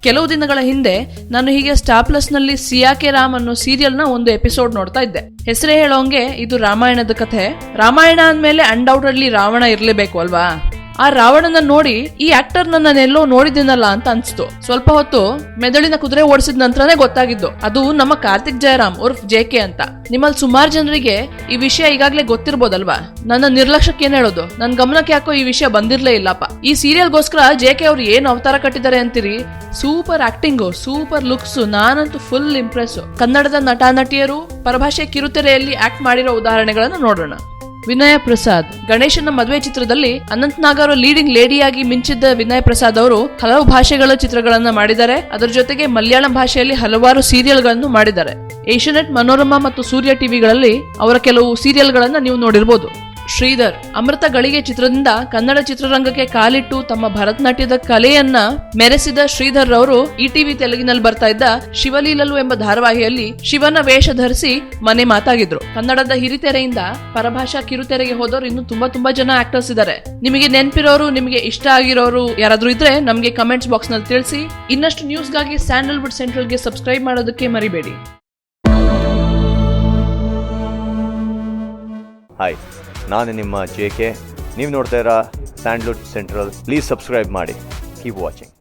ಕೆಲವು ದಿನಗಳ ಹಿಂದೆ ನಾನು ಹೀಗೆ ಸ್ಟಾರ್ ಪ್ಲಸ್ನಲ್ಲಿ ಸಿಯಾಕೆ ರಾಮ್ ಅನ್ನೋ ಸೀರಿಯಲ್ನ ಒಂದು ಎಪಿಸೋಡ್ ನೋಡ್ತಾ ಇದ್ದೆ. ಹೆಸರೇ ಹೇಳೋಂಗೆ ಇದು ರಾಮಾಯಣದ ಕಥೆ. ರಾಮಾಯಣ ಅಂದ್ಮೇಲೆ ಅನ್ಡೌಟೆಡ್ಲಿ ರಾವಣ ಇರಲೇಬೇಕು ಅಲ್ವಾ? ಆ ರಾವಣನ ನೋಡಿ, ಈ ಆಕ್ಟರ್ ನನ್ನೆಲ್ಲೋ ನೋಡಿದ್ದೀನಲ್ಲ ಅಂತ ಅನ್ಸ್ತು. ಸ್ವಲ್ಪ ಹೊತ್ತು ಮೆದುಳಿನ ಕುದುರೆ ಓಡಿಸಿದ ನಂತರನೇ ಗೊತ್ತಾಗಿದ್ದು, ಅದು ನಮ್ಮ ಕಾರ್ತಿಕ್ ಜಯರಾಮ್ ಉರ್ಫ್ ಜೆ ಕೆ ಅಂತ. ನಿಮ್ಮಲ್ಲಿ ಸುಮಾರು ಜನರಿಗೆ ಈ ವಿಷಯ ಈಗಾಗಲೇ ಗೊತ್ತಿರ್ಬೋದಲ್ವಾ? ನನ್ನ ನಿರ್ಲಕ್ಷ್ಯಕ್ಕೆ ಏನ್ ಹೇಳೋದು? ನನ್ ಗಮನಕ್ಕೆ ಯಾಕೋ ಈ ವಿಷಯ ಬಂದಿರ್ಲೇ ಇಲ್ಲಪ್ಪ. ಈ ಸೀರಿಯಲ್ಗೋಸ್ಕರ ಜೆ ಕೆ ಅವ್ರು ಏನ್ ಅವತಾರ ಕಟ್ಟಿದ್ದಾರೆ ಅಂತೀರಿ? ಸೂಪರ್ ಆಕ್ಟಿಂಗು ಸೂಪರ್ ಲುಕ್ಸ್ ನಾನಂತೂ ಫುಲ್ ಇಂಪ್ರೆಸ್ ಕನ್ನಡದ ನಟ ನಟಿಯರು ಪರಭಾಷೆ ಕಿರುತೆರೆಯಲ್ಲಿ ಆಕ್ಟ್ ಮಾಡಿರೋ ಉದಾಹರಣೆಗಳನ್ನು ನೋಡೋಣ. ವಿನಯ ಪ್ರಸಾದ್. ಗಣೇಶನ ಮದುವೆ ಚಿತ್ರದಲ್ಲಿ ಅನಂತ್ ನಾಗ್ ಅವರ ಲೀಡಿಂಗ್ ಲೇಡಿಯಾಗಿ ಮಿಂಚಿದ್ದ ವಿನಯ್ ಪ್ರಸಾದ್ ಅವರು ಹಲವು ಭಾಷೆಗಳ ಚಿತ್ರಗಳನ್ನು ಮಾಡಿದ್ದಾರೆ. ಅದರ ಜೊತೆಗೆ ಮಲಯಾಳಂ ಭಾಷೆಯಲ್ಲಿ ಹಲವಾರು ಸೀರಿಯಲ್ಗಳನ್ನು ಮಾಡಿದ್ದಾರೆ. ಏಷ್ಯಾನೆಟ್, ಮನೋರಮಾ ಮತ್ತು ಸೂರ್ಯ ಟಿವಿಗಳಲ್ಲಿ ಅವರ ಕೆಲವು ಸೀರಿಯಲ್ಗಳನ್ನು ನೀವು ನೋಡಿರ್ಬೋದು. ಶ್ರೀಧರ್ ಅಮೃತ ಗಳಿಗೆ ಚಿತ್ರದಿಂದ ಕನ್ನಡ ಚಿತ್ರರಂಗಕ್ಕೆ ಕಾಲಿಟ್ಟು ತಮ್ಮ ಭರತನಾಟ್ಯದ ಕಲೆಯನ್ನ ಮೆರೆಸಿದ ಶ್ರೀಧರ್ ರವರು ಈ ಟಿವಿ ತೆಲುಗಿನಲ್ಲಿ ಬರ್ತಾ ಇದ್ದ ಶಿವಲೀಲಲು ಎಂಬ ಧಾರಾವಾಹಿಯಲ್ಲಿ ಶಿವನ ವೇಷ ಧರಿಸಿ ಮನೆ ಮಾತಾಗಿದ್ರು. ಕನ್ನಡದ ಹಿರಿತೆರೆಯಿಂದ ಪರಭಾಷಾ ಕಿರುತೆರೆಗೆ ಹೋದವರು ಇನ್ನು ತುಂಬಾ ತುಂಬಾ ಜನ ಆಕ್ಟರ್ಸ್ ಇದ್ದಾರೆ ನಿಮಗೆ ನೆನ್ಪಿರೋರು, ನಿಮಗೆ ಇಷ್ಟ ಆಗಿರೋರು ಯಾರಾದ್ರೂ ಇದ್ರೆ ನಮಗೆ ಕಮೆಂಟ್ಸ್ ಬಾಕ್ಸ್ನಲ್ಲಿ ತಿಳಿಸಿ. ಇನ್ನಷ್ಟು ನ್ಯೂಸ್ ನ್ಯೂಸ್ಗಾಗಿ ಸ್ಯಾಂಡಲ್ವುಡ್ ಸೆಂಟ್ರಲ್ಗೆ ಸಬ್ಸ್ಕ್ರೈಬ್ ಮಾಡೋದಕ್ಕೆ ಮರಿಬೇಡಿ. ಹಾಯ್ ನಾನು ನಿಮ್ಮ ಜೆ ಕೆ. ನೀವು ನೋಡ್ತಾ ಇರೋ ಸ್ಯಾಂಡ್ಲುಡ್ ಸೆಂಟ್ರಲ್ ಪ್ಲೀಸ್ ಸಬ್ಸ್ಕ್ರೈಬ್ ಮಾಡಿ. Keep watching